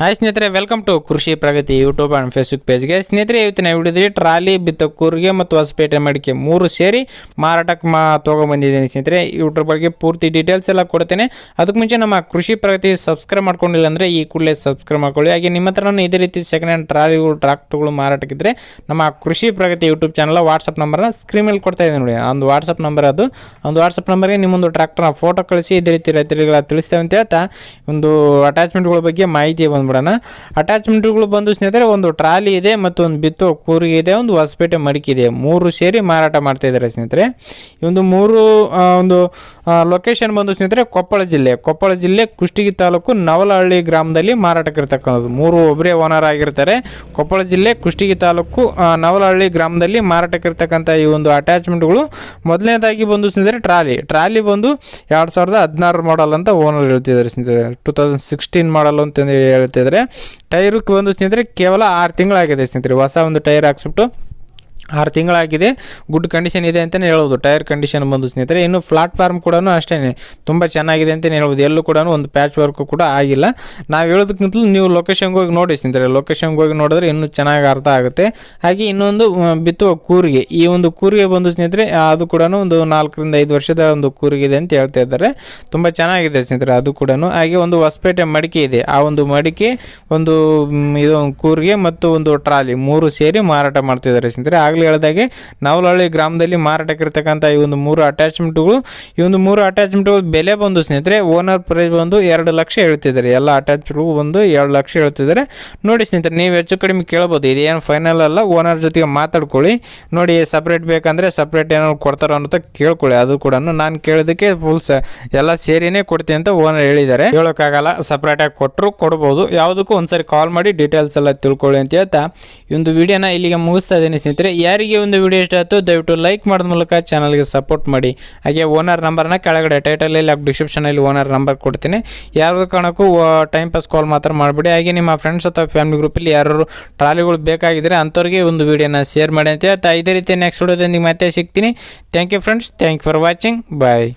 Hi ಸ್ನೇಹಿತರೆ welcome to Krishi Pragati YouTube and Facebook ಪೇಜ್ಗೆ ಸ್ನೇಹಿತರೆ ಇವತ್ತಿನ ವಿಡಿಯೋದಲ್ಲಿ ಟ್ರಾಲಿ ಬಿತ್ತ ಕೂರಿಗೆ ಮತ್ತು ಹೊಸಪೇಟೆ ಮಡಿಕೆ ಮೂರು ಸೇರಿ ಮಾರಾಟಕ್ಕೆ ಮಾ ತೊಗೊಂಬಂದಿದ್ದೀನಿ ಸ್ನೇಹಿತರೆ. ಇವ್ರ ಬಗ್ಗೆ ಪೂರ್ತಿ ಡೀಟೇಲ್ಸ್ ಎಲ್ಲ ಕೊಡ್ತೇನೆ. ಅದಕ್ಕೆ ಮುಂಚೆ ನಮ್ಮ ಕೃಷಿ ಪ್ರಗತಿ ಸಬ್ಸ್ಕ್ರೈಬ್ ಮಾಡ್ಕೊಂಡಿಲ್ಲ ಅಂದರೆ ಈ ಕೂಡಲೇ ಸಬ್ಸ್ಕ್ರೈಬ್ ಮಾಡ್ಕೊಳ್ಳಿ. ಹಾಗೆ ನಿಮ್ಮ ಹತ್ರನೂ ಇದೇ ರೀತಿ ಸೆಕೆಂಡ್ ಹ್ಯಾಂಡ್ ಟ್ರಾಲಿಗಳು ಟ್ರಾಕ್ಟರ್ಗಳು ಮಾರಾಟಕ್ಕಿದ್ರೆ ನಮ್ಮ ಕೃಷಿ ಪ್ರಗತಿ ಯೂಟ್ಯೂಬ್ ಚಾನಲ್ ವಾಟ್ಸಪ್ ನಂಬರ್ನ ಸ್ಕ್ರೀನ್ ಮೇಲೆ ಕೊಡ್ತಾ ಇದ್ದೀನಿ ನೋಡಿ. ಒಂದು ವಾಟ್ಸಪ್ ನಂಬರ್ ಅದು. ಒಂದು ವಾಟ್ಸಪ್ ನಂಬರ್ಗೆ ನಿಮ್ಮೊಂದು ಟ್ರಾಕ್ಟರ್ನ ಫೋಟೋ ಕಳಿಸಿ, ಇದೇ ರೀತಿ ರೈತರಿಗೆ ತಿಳಿಸ್ತೇವೆ ಅಂತ ಹೇಳ್ತಾ, ಒಂದು ಅಟ್ಯಾಚ್ಮೆಂಟ್ಗಳ ಬಗ್ಗೆ ಮಾಹಿತಿ ಬಂದ್ಬಿಡೋಣ. ಅಟ್ಯಾಚ್ಮೆಂಟ್ಗಳು ಬಂದು ಸ್ನೇಹಿತರೆ, ಒಂದು ಟ್ರಾಲಿ ಇದೆ ಮತ್ತು ಒಂದು ಬಿತ್ತೋ ಕೂರಿಗೆ ಇದೆ, ಒಂದು ಹೊಸಪೇಟೆ ಮಡಿಕೆ ಇದೆ. ಮೂರು ಸೇರಿ ಮಾರಾಟ ಮಾಡ್ತಾ ಇದ್ದಾರೆ ಸ್ನೇಹಿತರೆ. ಈ ಒಂದು ಮೂರು ಒಂದು ಲೊಕೇಶನ್ ಬಂದು ಸ್ನೇಹಿತರೆ, ಕೊಪ್ಪಳ ಜಿಲ್ಲೆ. ಕೊಪ್ಪಳ ಜಿಲ್ಲೆ ಕುಷ್ಟಗಿ ತಾಲೂಕು ನವಲಹಳ್ಳಿ ಗ್ರಾಮದಲ್ಲಿ ಮಾರಾಟಕ್ಕಿರ್ತಕ್ಕಂಥದ್ದು ಮೂರು ಒಬ್ಬರೇ ಓನರ್ ಆಗಿರ್ತಾರೆ. ಕೊಪ್ಪಳ ಜಿಲ್ಲೆ ಕುಷ್ಟಗಿ ತಾಲೂಕು ನವಲಹಳ್ಳಿ ಗ್ರಾಮದಲ್ಲಿ ಮಾರಾಟಕ್ಕಿರ್ತಕ್ಕಂಥ ಈ ಒಂದು ಅಟ್ಯಾಚ್ಮೆಂಟ್ಗಳು ಮೊದಲನೇದಾಗಿ ಬಂದು ಸ್ನೇಹಿತರೆ, ಟ್ರಾಲಿ. ಟ್ರಾಲಿ ಬಂದು ಎರಡು ಸಾವಿರದ ಹದಿನಾರು ಮಾಡಲ್ ಅಂತ ಓನರ್ ಹೇಳ್ತಿದ್ದಾರೆ ಸ್ನೇಹಿತರೆ. ಟೂ ತೌಸಂಡ್ ಸಿಕ್ಸ್ಟೀನ್ ಮಾಡಲ್ ಅಂತ ಹೇಳ್ತಿದ್ದಾರೆ ಟೈರಕ್ಕೆ ಒಂದು ಸ್ನೇಹಿತರೆ ಕೇವಲ ಆರು ತಿಂಗಳಾಗಿದೆ ಸ್ನೇಹಿತರೆ. ಹೊಸ ಒಂದು ಟೈರ್ ಹಾಕ್ಸ್ಬಿಟ್ಟು ಆರು ತಿಂಗಳಾಗಿದೆ. ಗುಡ್ ಕಂಡೀಷನ್ ಇದೆ ಅಂತಲೇ ಹೇಳ್ಬೋದು. ಟೈರ್ ಕಂಡೀಷನ್ ಬಂದು ಸ್ನೇಹಿತರೆ, ಇನ್ನು ಪ್ಲಾಟ್ಫಾರ್ಮ್ ಕೂಡ ಅಷ್ಟೇ ತುಂಬ ಚೆನ್ನಾಗಿದೆ ಅಂತಲೇ ಹೇಳ್ಬೋದು. ಎಲ್ಲೂ ಕೂಡ ಒಂದು ಪ್ಯಾಚ್ ವರ್ಕ್ ಕೂಡ ಆಗಿಲ್ಲ. ನಾವು ಹೇಳೋದಕ್ಕಿಂತಲೂ ನೀವು ಲೊಕೇಶನ್ಗೆ ಹೋಗಿ ನೋಡಿ ಸ್ನೇಹಿತರೆ. ಲೊಕೇಶನ್ಗೆ ಹೋಗಿ ನೋಡಿದ್ರೆ ಇನ್ನೂ ಚೆನ್ನಾಗಿ ಅರ್ಥ ಆಗುತ್ತೆ. ಹಾಗೆ ಇನ್ನೊಂದು ಬಿತ್ತುವ ಕೂರಿಗೆ. ಈ ಒಂದು ಕೂರಿಗೆ ಬಂದು ಸ್ನೇಹಿತರೆ, ಅದು ಕೂಡ ಒಂದು ನಾಲ್ಕರಿಂದ ಐದು ವರ್ಷದ ಒಂದು ಕೂರಿಗೆ ಇದೆ ಅಂತ ಹೇಳ್ತಾ ಇದ್ದಾರೆ. ತುಂಬ ಚೆನ್ನಾಗಿದೆ ಸ್ನೇಹಿತರೆ ಅದು ಕೂಡ ಹಾಗೆ ಒಂದು ಹೊಸಪೇಟೆ ಮಡಿಕೆ ಇದೆ. ಆ ಒಂದು ಮಡಿಕೆ ಒಂದು ಇದು ಕೂರಿಗೆ ಮತ್ತು ಒಂದು ಟ್ರಾಲಿ ಮೂರು ಸೇರಿ ಮಾರಾಟ ಮಾಡ್ತಿದ್ದಾರೆ ಸ್ನೇಹಿತರೆ. ಆಗಲೇ ಹೇಳಿದಾಗೆ ನಾವಲಹಳ್ಳಿ ಗ್ರಾಮದಲ್ಲಿ ಮಾರಾಟಕ್ಕಿರ್ತಕ್ಕಂಥ ಈ ಒಂದು ಮೂರು ಅಟ್ಯಾಚ್ಮೆಂಟ್ಗಳು ಈ ಒಂದು ಮೂರು ಅಟ್ಯಾಚ್ಮೆಂಟ್ಗಳು ಬೆಲೆ ಬಂದು ಸ್ನೇಹಿತರೆ ಓನರ್ ಪ್ರೈಸ್ ಬಂದು ಎರಡು ಲಕ್ಷ ಹೇಳ್ತಿದ್ದಾರೆ. ಎಲ್ಲ ಅಟ್ಯಾಚ್ಮೆಂಟ್ಗಳು ಒಂದು ಎರಡು ಲಕ್ಷ ಹೇಳ್ತಿದ್ದಾರೆ. ನೋಡಿ ಸ್ನೇಹಿತರೆ, ನೀವು ಹೆಚ್ಚು ಕಡಿಮೆ ಕೇಳ್ಬೋದು. ಇದೇನು ಫೈನಲ್ ಅಲ್ಲ ಓನರ್ ಜೊತೆಗೆ ಮಾತಾಡ್ಕೊಳ್ಳಿ. ನೋಡಿ ಸಪ್ರೇಟ್ ಬೇಕಂದರೆ ಸಪ್ರೇಟ್ ಏನಾದ್ರು ಕೊಡ್ತಾರೋ ಅಂತ ಕೇಳ್ಕೊಳ್ಳಿ. ಅದು ಕೂಡ ನಾನು ಕೇಳೋದಕ್ಕೆ ಫುಲ್ ಎಲ್ಲ ಸೇರಿನೇ ಕೊಡ್ತೀನಿ ಅಂತ ಓನರ್ ಹೇಳಿದ್ದಾರೆ. ಹೇಳೋಕ್ಕಾಗಲ್ಲ ಸಪ್ರೇಟಾಗಿ ಕೊಟ್ಟರು ಕೊಡ್ಬೋದು. ಯಾವುದಕ್ಕೂ ಒಂದ್ಸರಿ ಕಾಲ್ ಮಾಡಿ ಡೀಟೇಲ್ಸ್ ಎಲ್ಲ ತಿಳ್ಕೊಳ್ಳಿ ಅಂತ ಹೇಳ್ತಾ ಈ ಒಂದು ವಿಡಿಯೋನ ಇಲ್ಲಿಗೆ ಮುಗಿಸ್ತಾ ಇದ್ದೀನಿ ಸ್ನೇಹಿತರೆ. ಯಾರಿಗೆ ಒಂದು ವಿಡಿಯೋ ಇಷ್ಟ ಆಯಿತು ದಯವಿಟ್ಟು ಲೈಕ್ ಮಾಡೋದ ಮೂಲಕ ಚಾನಲ್ಗೆ ಸಪೋರ್ಟ್ ಮಾಡಿ. ಹಾಗೆ ಓನರ್ ನಂಬರ್ನ ಕೆಳಗಡೆ ಟೈಟಲಲ್ಲಿ ಡಿಸ್ಕ್ರಿಪ್ಷನಲ್ಲಿ ಓನರ್ ನಂಬರ್ ಕೊಡ್ತೀನಿ. ಯಾರು ಕಾರಣಕ್ಕೂ ಟೈಮ್ ಪಾಸ್ ಕಾಲ್ ಮಾತ್ರ ಮಾಡಿಬಿಡಿ. ಹಾಗೆ ನಿಮ್ಮ ಫ್ರೆಂಡ್ಸ್ ಅಥವಾ ಫ್ಯಾಮಿಲಿ ಗ್ರೂಪಲ್ಲಿ ಯಾರು ಟ್ರಾಲಿಗಳು ಬೇಕಾಗಿದ್ದರೆ ಅಂಥವ್ರಿಗೆ ಒಂದು ವಿಡಿಯೋನ ಶೇರ್ ಮಾಡಿ ಅಂತ ಇದೇ ರೀತಿ ನೆಕ್ಸ್ಟ್ ವಿಡಿಯೋದೊಂದಿಗೆ ಮತ್ತೆ ಸಿಗ್ತೀನಿ. Thank you friends thank you for watching bye